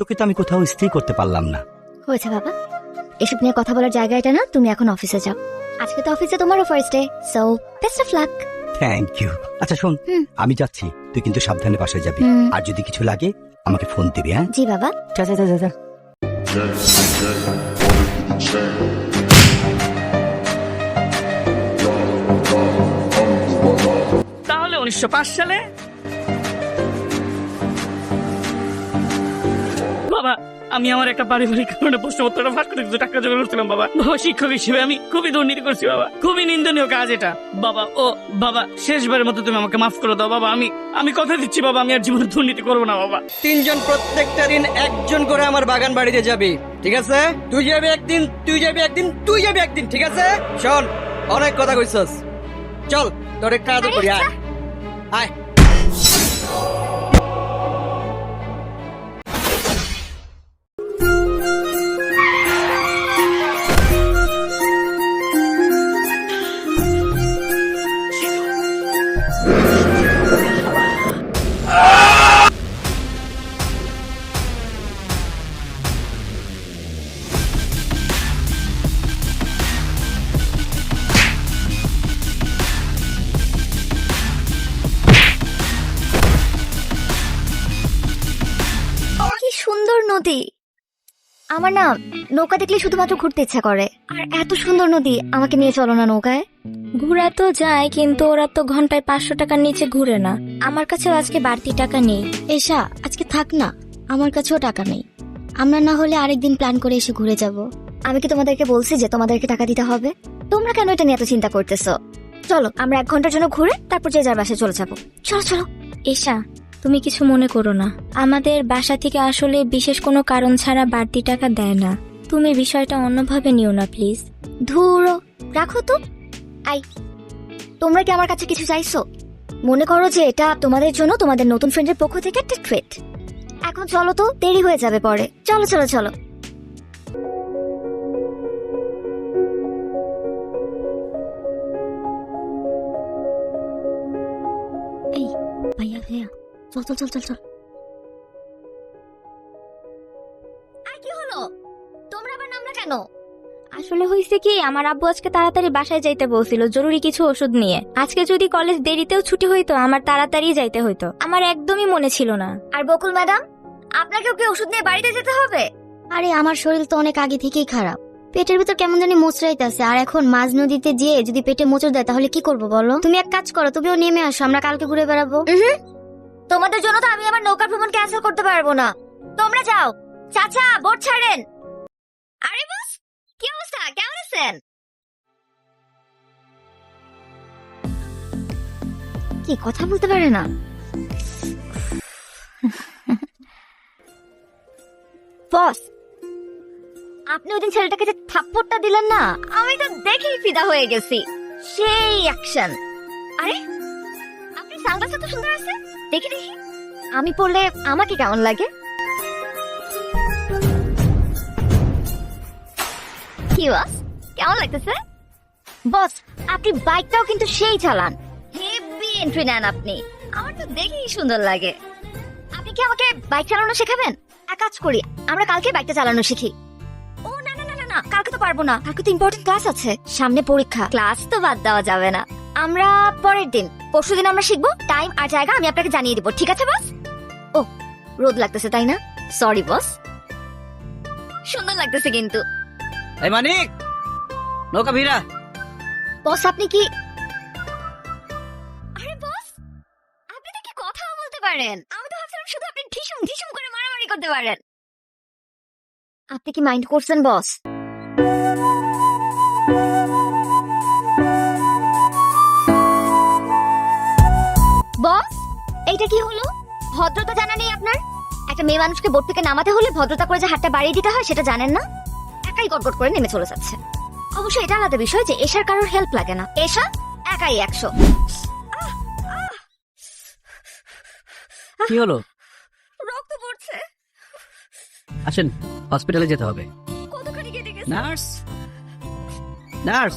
তোকে তো আমি কোথাও স্থির করতে পারলাম না। হয়েছে বাবা। এসব নিয়ে কথা বলার জায়গা এটা না তুমি এখন অফিসে যাও। আজকে তো অফিসে তোমারও first day so best of luck thank you আচ্ছা শোন আমি যাচ্ছি তুই কিন্তু সাবধানে বাসায় যাবি। আর যদি কিছু লাগে আমাকে ফোন দিবি হ্যাঁ? জি বাবা। যা যা যা যা, যা। তাহলে উনিশশো পাঁচ সালে বাবা আমি আমার একটা পারিবারিক কারণে প্রশ্নপত্রটা ফাঁস করে কিছু টাকা জোগাড় করছিলাম বাবা। বাবা শিক্ষক হিসেবে আমি খুবই দুর্নীতি করছি বাবা। খুবই নিন্দনীয় কাজ এটা। বাবা ও বাবা শেষবারের মতো তুমি আমাকে মাফ করে দাও বাবা। আমি আমি কথা দিচ্ছি বাবা। আমি আর জীবনে দুর্নীতি করব না বাবা। তিনজন প্রত্যেকটা দিন একজন করে আমার বাগান বাড়িতে যাবি ঠিক আছে? তুই যাবি একদিন তুই যাবি একদিন তুই যাবি একদিন ঠিক আছে? শোন অনেক কথা কইছস। চল তোর একটা আদর করি আয়। আয়। নদী। আমার না নৌকা দেখলে শুধুমাত্র ঘুরতে ইচ্ছা করে। আর এত সুন্দর নদী আমাকে নিয়ে চলো না নৌকায়। ঘোরা তো যায় কিন্তু ওরা তো ঘন্টায় পাঁচশো টাকার নিচে ঘুরে না। আমার কাছেও আজকে বাড়তি টাকা নেই। এসা আজকে থাক না আমার কাছেও টাকা নেই। আমরা না হলে আরেকদিন প্ল্যান করে এসে ঘুরে যাব। আমি কি তোমাদেরকে বলছি যে তোমাদেরকে টাকা দিতে হবে? তোমরা কেন এটা নিয়ে এত চিন্তা করতেছো? চলো আমরা এক ঘণ্টার জন্য ঘুরে তারপর যে যার বাসায় চলে যাব। চলো চলো। এসা তুমি কিছু মনে করো না। আমাদের বাসা থেকে আসলে বিশেষ কোনো কারণ ছাড়া বাড়তি টাকা দেয় না। তুমি বিষয়টা অন্যভাবে নিও না, প্লিজ। ধুরো, রাখো তো। আই, তোমরা কি আমার কাছে কিছু চাইছো? মনে করো যে এটা তোমাদের জন্য তোমাদের নতুন ফ্রেন্ডের পক্ষ থেকে একটা ট্রিট এখন চলো তো, দেরি হয়ে যাবে পরে। চলো চলো চলো। এই, ভাইয়া ভাইয়া। চল চল চল চল চল। আর কি হলো? তোমরা আবার নামলা কেন? আসলে হয়েছে কি আমার আব্বু আজকে তাড়াতাড়ি বাসায় যাইতে বলছিল জরুরি কিছু ওষুধ নিয়ে। আজকে যদি কলেজ দেরিতেও ছুটি হইতো আমার তাড়াতাড়ি যাইতে হইতো। আমার একদমই মনে ছিল না। আর বকুল ম্যাডাম আপনাকেও কি ওষুধ নিয়ে বাড়িতে যেতে হবে? আরে আমার শরীর তো অনেক আগে থেকেই খারাপ। পেটের ভিতর কেমন জানি মোচড়াইতেছে আর এখন মাঝ নদীতে যেয়ে যদি পেটে মোচড় দেয় তাহলে কি করব বলো? তুমি এক কাজ করো তুমিও নেমে আসো আমরা কালকে ঘুরে বেড়াবো। তোমাদের জন্য তো আমি আমার নৌকা ভ্রমণ ক্যান্সেল করতে পারব না। তোমরা যাও। চাচা বোট ছাড়েন। আরে বস, কি অবস্থা? কেমন আছেন? কি কথা বলতে পারে না? বস, আপনি ওই দিন ছেলেটাকে যে থাপ্পড়টা দিলেন না, আমি তো দেখেই ফিদা হয়ে গেছি। সেই অ্যাকশন আরে আপনি সানগ্লাস এত সুন্দর আছে? দেখি দেখি। আমি পড়লে আমাকে কেমন লাগে? কি বস? কেমন লাগতেছে? বস, আপনি বাইকটাও কিন্তু সেই চালান। হেভি এন্ট্রি নেন আপনি। আমার তো দেখেই সুন্দর লাগে। আপনি কি আমাকে বাইক চালানো শেখাবেন? এক কাজ করি, আমরা কালকে বাইকটা চালানো শিখি। ও, না না না না কালকে তো পারব না। কালকে তো ইম্পর্টেন্ট ক্লাস আছে। সামনে পরীক্ষা ক্লাস তো বাদ দেওয়া যাবে না। আমরা পরের দিন পরশু দিন আমরা শিখব টাইম আর জায়গা আমি আপনাকে জানিয়ে দিব ঠিক আছে বস ও রোদ লাগতেছে তাই না? সরি বস সুন্দর লাগতেছে কিন্তু। এই মানিক! নৌকা ভিড়া। বস আপনি কি আরে বস আপনি তো কি কথা বলতে পারেন? আমি তো ভাবছিলাম শুধু আপনি ঢিসুম ঢিসুম করে মারামারি করতে পারেন। আপনি কি মাইন্ড করছেন বস বস এইটা কি হলো? ভদ্রতা জানা নেই আপনার? একটা মেয়ে মানুষকে বোর্ড থেকে নামাতে হলে ভদ্রতা করে যে হাতটা বাড়িয়ে দিতে হয় সেটা জানেন না? একাই গটগট করে নেমে চলে যাচ্ছে। অবশ্য এটা আলাদা বিষয় যে এশার কারোর হেল্প লাগে না। এশা একাই একশো। কি হলো? রক্ত পড়ছে। আসেন হসপিটালে যেতে হবে। কতখানি কেটে গেছে? নার্স! নার্স!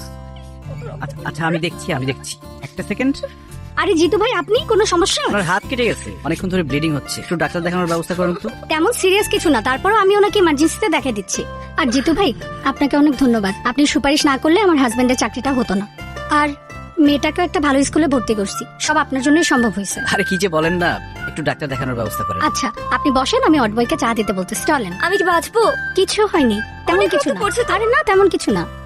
আচ্ছা আমি দেখছি আমি দেখছি। একটা সেকেন্ড আরে জিতু ভাই আপনি? কোনো সমস্যা? আপনার হাত কেটে গেছে। অনেকক্ষণ ধরে ব্লিডিং হচ্ছে। একটু ডাক্তার দেখানোর ব্যবস্থা করুন তো। তেমন সিরিয়াস কিছু না। তারপরও আমি ওনাকে ইমার্জেন্সিতে দেখে দিচ্ছি। আর জিতু ভাই আপনাকে অনেক ধন্যবাদ। আপনি সুপারিশ না করলে আমার হাজবেন্ডের চাকরিটা হতো না। আর মেয়েটাকে একটা ভালো স্কুলে ভর্তি করছি। সব আপনার জন্যই সম্ভব হয়েছে। আরে কি যে বলেন না একটু ডাক্তার দেখানোর ব্যবস্থা করেন। আচ্ছা আপনি বসেন আমি অটবয়কে চা দিতে বলতেছি। চলেন। আমি কি বাঁচবো? কিছু হয়নি। তেমন কিছু না। আরে না তেমন কিছু না।